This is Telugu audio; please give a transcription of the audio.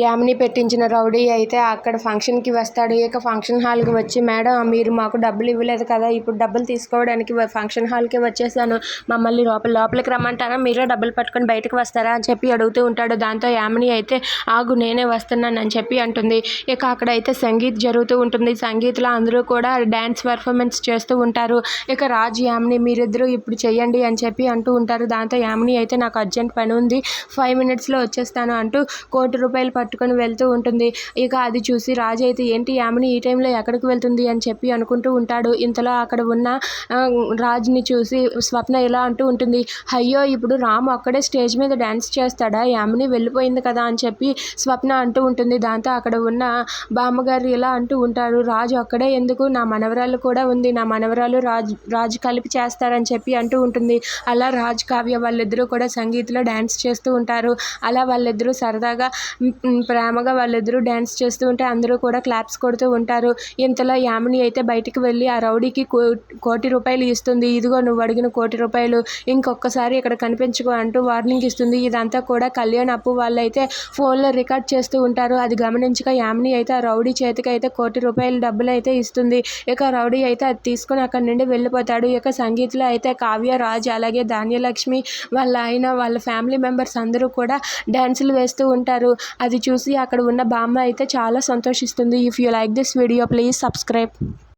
యామిని పెట్టించిన రౌడీ అయితే అక్కడ ఫంక్షన్కి వస్తాడు. ఇక ఫంక్షన్ హాల్కి వచ్చి మేడం మీరు మాకు డబ్బులు ఇవ్వలేదు కదా ఇప్పుడు డబ్బులు తీసుకోవడానికి ఫంక్షన్ హాల్కి వచ్చేసాను. మమ్మల్ని లోపల లోపలికి రమ్మంటారా? మీరే డబ్బులు పట్టుకొని బయటకు వస్తారా? అని చెప్పి అడుగుతూ ఉంటాడు. దాంతో యామిని అయితే ఆగు నేనే వస్తున్నాను అని చెప్పి అంటుంది. ఇక అక్కడ అయితే సంగీత్ జరుగుతూ ఉంటుంది. సంగీత్లో అందరూ కూడా డ్యాన్స్ పర్ఫార్మెన్స్ చేస్తూ ఉంటారు. ఇక రాజ్ యామిని మీరిద్దరూ ఇప్పుడు చెయ్యండి అని చెప్పి అంటూ ఉంటారు. దాంతో యామిని అయితే నాకు అర్జెంట్ పని ఉంది. ఫైవ్ మినిట్స్లో వచ్చేస్తాను అంటూ కోటి రూపాయలు పట్టుకొని వెళ్తూ ఉంటుంది. ఇక అది చూసి రాజు అయితే ఏంటి ఆమెను ఈ టైంలో ఎక్కడికి వెళ్తుంది? అని చెప్పి అనుకుంటూ ఉంటాడు. ఇంతలో అక్కడ ఉన్న రాజుని చూసి స్వప్న ఇలా అంటూ ఉంటుంది అయ్యో ఇప్పుడు రాము అక్కడే స్టేజ్ మీద డ్యాన్స్ చేస్తాడా? యామిని వెళ్ళిపోయింది కదా? అని చెప్పి స్వప్న అంటూ ఉంటుంది. దాంతో అక్కడ ఉన్న బామ్మగారు ఇలా అంటూ ఉంటారు రాజు అక్కడే ఎందుకు? నా మనవరాలు కూడా ఉంది. నా మనవరాలు రాజు రాజు కలిపి చేస్తారని చెప్పి అంటూ ఉంటుంది. అలా రాజు కావ్య వాళ్ళిద్దరూ కూడా సంగీత్లో డ్యాన్స్ చేస్తూ ఉంటారు. అలా వాళ్ళిద్దరూ సరదాగా ప్రేమగా వాళ్ళిద్దరూ డ్యాన్స్ చేస్తూ ఉంటే అందరూ కూడా క్లాప్స్ కొడుతూ ఉంటారు. ఇంతలో యామిని అయితే బయటికి వెళ్ళి ఆ రౌడీకి కో కోటి రూపాయలు ఇస్తుంది. ఇదిగో నువ్వు అడిగిన కోటి రూపాయలు ఇంకొకసారి ఇక్కడ కనిపించుకో అంటూ వార్నింగ్ ఇస్తుంది. ఇదంతా కూడా కళ్యాణ్ అప్పు వాళ్ళు అయితే ఫోన్లో రికార్డ్ చేస్తూ ఉంటారు. అది గమనించక యామిని అయితే ఆ రౌడీ చేతికి అయితే కోటి రూపాయల డబ్బులు అయితే ఇస్తుంది. ఇక రౌడీ అయితే అది తీసుకొని అక్కడి నుండి వెళ్ళిపోతాడు. ఇక సంగీత్లో అయితే కావ్య రాజ్ అలాగే ధాన్యలక్ష్మి వాళ్ళ ఆయన వాళ్ళ ఫ్యామిలీ మెంబర్స్ అందరూ కూడా డ్యాన్సులు వేస్తూ ఉంటారు. అది చూసి అక్కడ ఉన్న బామ్మ అయితే చాలా సంతోషిస్తుంది. If you like this video please subscribe